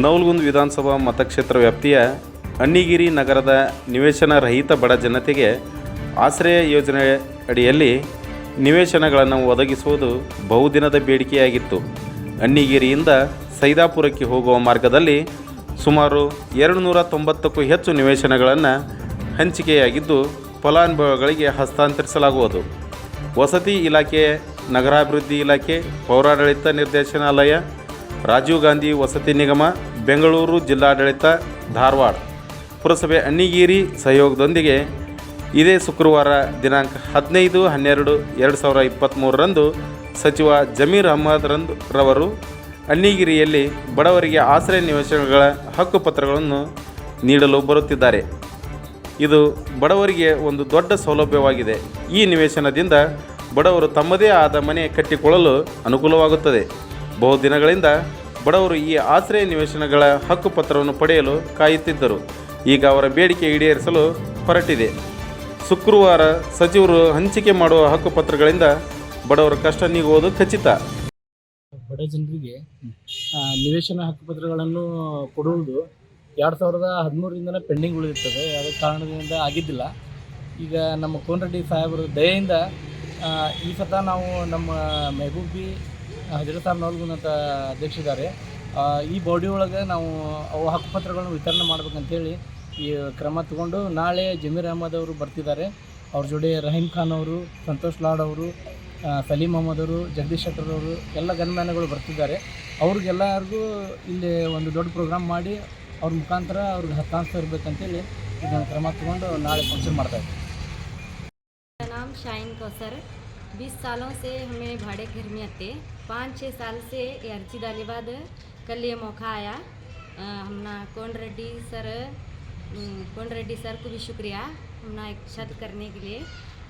ನವಲಗುಂದ ವಿಧಾನಸಭಾ ಮತಕ್ಷೇತ್ರ ವ್ಯಾಪ್ತಿಯ ಅಣ್ಣಿಗಿರಿ ನಗರದ ನಿವೇಶನ ರಹಿತ ಬಡ ಜನತೆಗೆ ಆಶ್ರಯ ಯೋಜನೆ ಅಡಿಯಲ್ಲಿ ನಿವೇಶನಗಳನ್ನು ಒದಗಿಸುವುದು ಬಹುದಿನದ ಬೇಡಿಕೆಯಾಗಿತ್ತು. ಅಣ್ಣಿಗಿರಿಯಿಂದ ಸೈದಾಪುರಕ್ಕೆ ಹೋಗುವ ಮಾರ್ಗದಲ್ಲಿ ಸುಮಾರು ಎರಡು ನೂರ ತೊಂಬತ್ತಕ್ಕೂ ಹೆಚ್ಚು ನಿವೇಶನಗಳನ್ನು ಹಂಚಿಕೆಯಾಗಿದ್ದು, ಫಲಾನುಭವಿಗಳಿಗೆ ಹಸ್ತಾಂತರಿಸಲಾಗುವುದು. ವಸತಿ ಇಲಾಖೆ, ನಗರಾಭಿವೃದ್ಧಿ ಇಲಾಖೆ, ಪೌರಾಡಳಿತ ನಿರ್ದೇಶನಾಲಯ ರಾಜೀವ್ ಗಾಂಧಿ ವಸತಿ ನಿಗಮ, ಬೆಂಗಳೂರು ಜಿಲ್ಲಾಡಳಿತ, ಧಾರವಾಡ. ಪುರಸಭೆ ಅಣ್ಣಿಗೇರಿ ಸಹಯೋಗದೊಂದಿಗೆ ಇದೇ ಶುಕ್ರವಾರ ದಿನಾಂಕ ಹದಿನೈದು, ಹನ್ನೆರಡು, ಎರಡು ಸಾವಿರ ಇಪ್ಪತ್ತ್ಮೂರರಂದು ಸಚಿವ ಜಮೀರ್ ಅಹ್ಮದ್ ರಂದ್ ರವರು ಅಣ್ಣಿಗಿರಿಯಲ್ಲಿ ಬಡವರಿಗೆ ಆಶ್ರಯ ನಿವೇಶನಗಳ ಹಕ್ಕುಪತ್ರಗಳನ್ನು ನೀಡಲು ಬರುತ್ತಿದ್ದಾರೆ. ಇದು ಬಡವರಿಗೆ ಒಂದು ದೊಡ್ಡ ಸೌಲಭ್ಯವಾಗಿದೆ. ಈ ನಿವೇಶನದಿಂದ ಬಡವರು ತಮ್ಮದೇ ಆದ ಮನೆ ಕಟ್ಟಿಕೊಳ್ಳಲು ಅನುಕೂಲವಾಗುತ್ತದೆ. ಬಹುದಿನಗಳಿಂದ ಬಡವರು ಈ ಆಶ್ರಯ ನಿವೇಶನಗಳ ಹಕ್ಕುಪತ್ರವನ್ನು ಪಡೆಯಲು ಕಾಯುತ್ತಿದ್ದರು. ಈಗ ಅವರ ಬೇಡಿಕೆ ಈಡೇರಿಸಲು ಹೊರಟಿದೆ. ಶುಕ್ರವಾರ ಸಚಿವರು ಹಂಚಿಕೆ ಮಾಡುವ ಹಕ್ಕುಪತ್ರಗಳಿಂದ ಬಡವರ ಕಷ್ಟ ನೀಗುವುದು ಖಚಿತ. ಬಡ ಜನರಿಗೆ ನಿವೇಶನ ಹಕ್ಕುಪತ್ರಗಳನ್ನು ಕೊಡುವುದು ಎರಡು ಸಾವಿರದ ಹದಿಮೂರರಿಂದನೇ ಪೆಂಡಿಂಗ್ ಉಳಿದಿರ್ತದೆ. ಅದ ಕಾರಣದಿಂದ ಆಗಿದ್ದಿಲ್ಲ. ಈಗ ನಮ್ಮ ಕೋನರೆಡ್ಡಿ ಸಾಹೇಬರ ದಯೆಯಿಂದ ಈ ಸತ ನಾವು ನಮ್ಮ ಮೆಹಬೂಬಿ ಹಿರೇಸಾಬ್ ನವಲ್ಗುನ್ ಅಂತ ಅಧ್ಯಕ್ಷಿದ್ದಾರೆ ಈ ಬಾಡಿ ಒಳಗೆ ನಾವು ಅವು ಹಕ್ಕುಪತ್ರಗಳನ್ನು ವಿತರಣೆ ಮಾಡ್ಬೇಕಂತೇಳಿ ಈ ಕ್ರಮ ತಗೊಂಡು ನಾಳೆ ಜಮೀರ್ ಅಹಮದ್ ಅವರು ಬರ್ತಿದ್ದಾರೆ. ಅವ್ರ ಜೋಡಿ ರಹೀಮ್ ಖಾನ್ ಅವರು, ಸಂತೋಷ್ ಲಾಡ್ ಅವರು ಸಲೀಂ ಅಹಮದ್ ಅವರು, ಜಗದೀಶ್ ಶೆಟ್ಟರ್ ಅವರು ಎಲ್ಲ ಗನ್ಮ್ಯಾನ್ಗಳು ಬರ್ತಿದ್ದಾರೆ. ಅವ್ರಿಗೆಲ್ಲರಿಗೂ ಇಲ್ಲಿ ಒಂದು ದೊಡ್ಡ ಪ್ರೋಗ್ರಾಮ್ ಮಾಡಿ ಅವ್ರ ಮುಖಾಂತರ ಅವ್ರಿಗೆ ಹಸ್ತಾಂತರ ಇರಬೇಕಂತೇಳಿ ಇದನ್ನು ಕ್ರಮ ತಗೊಂಡು ನಾಳೆ ಫಂಕ್ಷನ್ ಮಾಡ್ತಾ ಇದ್ದೀವಿ. ಶಾಯಿನ್ ಕೌಸರ್. शाइन कौसर 20 सालों से हमें भाड़े घर में आते पाँच छः साल से ये अर्जी डाले बाद कल ये मौका आया अ, हमना कौन रेड्डी सर अम, कौन रेड्डी सर को भी शुक्रिया हमना एक छत करने के लिए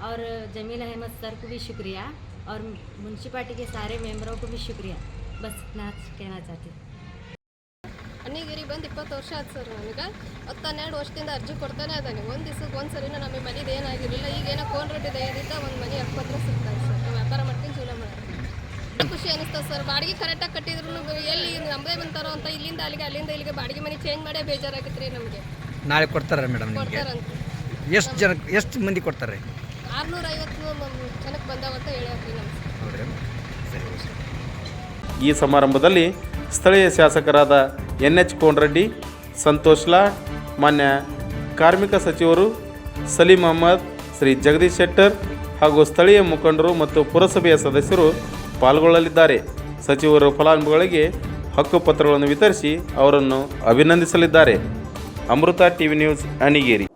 और जमील अहमद सर को भी शुक्रिया और म्यूनसिपाली के सारे मेंबरों को भी शुक्रिया बस इतना कहना चाहती हूँ ಅಣ್ಣಿಗಿರಿ ಬಂದು ಇಪ್ಪತ್ತು ವರ್ಷ ಆಯ್ತು ಸರ್ ನನಗೆ ಹತ್ತನ್ನೆರಡು ವರ್ಷದಿಂದ ಅರ್ಜಿ ಕೊಡ್ತಾನೆ ಇದ್ದಾನೆ ಒಂದು ದಿವ್ಸಕ್ಕೆ ಒಂದು ಸರಿನೂ ನಮಗೆ ಮನೇದು ಏನಾಗಿರಲಿಲ್ಲ ಈಗೇನೋ ಕೋನ್ ರೆಡ್ಡಿ ದಯದಿಂದ ಒಂದು ಮನೆ ಹಕ್ಕುಪತ್ರ ಸಿಗ್ತಾರೆ ಅನಿಸ್ತದೆ ಸರ್ ಬಾಡಿಗೆ ಕರೆಕ್ಟಾಗಿ ಕಟ್ಟಿದ್ರು ಎಲ್ಲಿ ನಮ್ಮದೇ ಬಂತಾರೋ ಅಂತ ಇಲ್ಲಿಂದ ಅಲ್ಲಿಗೆ ಅಲ್ಲಿಂದ ಇಲ್ಲಿಗೆ ಬಾಡಿಗೆ ಮನೆ ಚೇಂಜ್ ಮಾಡೇ ಬೇಜಾರಾಗಿತ್ತು ರೀ ನಮಗೆ. ನಾಳೆ ಕೊಡ್ತಾರೆ ಮೇಡಮ್ ನಿಮಗೆ? ಕೊಡ್ತಾರಂತ ಎಷ್ಟು ಜನ ಎಷ್ಟು ಮಂದಿ ಕೊಡ್ತಾರೆ? ಆರುನೂರ ಐವತ್ತು ಜನಕ್ಕೆ ಬಂದಾವಂತ ಸರಿ ಸರಿ. ಈ ಸಮಾರಂಭದಲ್ಲಿ ಸ್ಥಳೀಯ ಶಾಸಕರಾದ ಎನ್ ಎಚ್ ಕೋನರೆಡ್ಡಿ ಸಂತೋಷ್ ಲಾಡ್ ಮಾನ್ಯ ಕಾರ್ಮಿಕ ಸಚಿವರು ಸಲೀಂ ಅಹಮದ್ ಶ್ರೀ ಜಗದೀಶ್ ಶೆಟ್ಟರ್ ಹಾಗೂ ಸ್ಥಳೀಯ ಮುಖಂಡರು ಮತ್ತು ಪುರಸಭೆಯ ಸದಸ್ಯರು ಪಾಲ್ಗೊಳ್ಳಲಿದ್ದಾರೆ. ಸಚಿವರು ಫಲಾನುಭವಿಗಳಿಗೆ ಹಕ್ಕುಪತ್ರಗಳನ್ನು ವಿತರಿಸಿ ಅವರನ್ನು ಅಭಿನಂದಿಸಲಿದ್ದಾರೆ. ಅಮೃತ ಟಿವಿ ನ್ಯೂಸ್ ಅಣಿಗೇರಿ.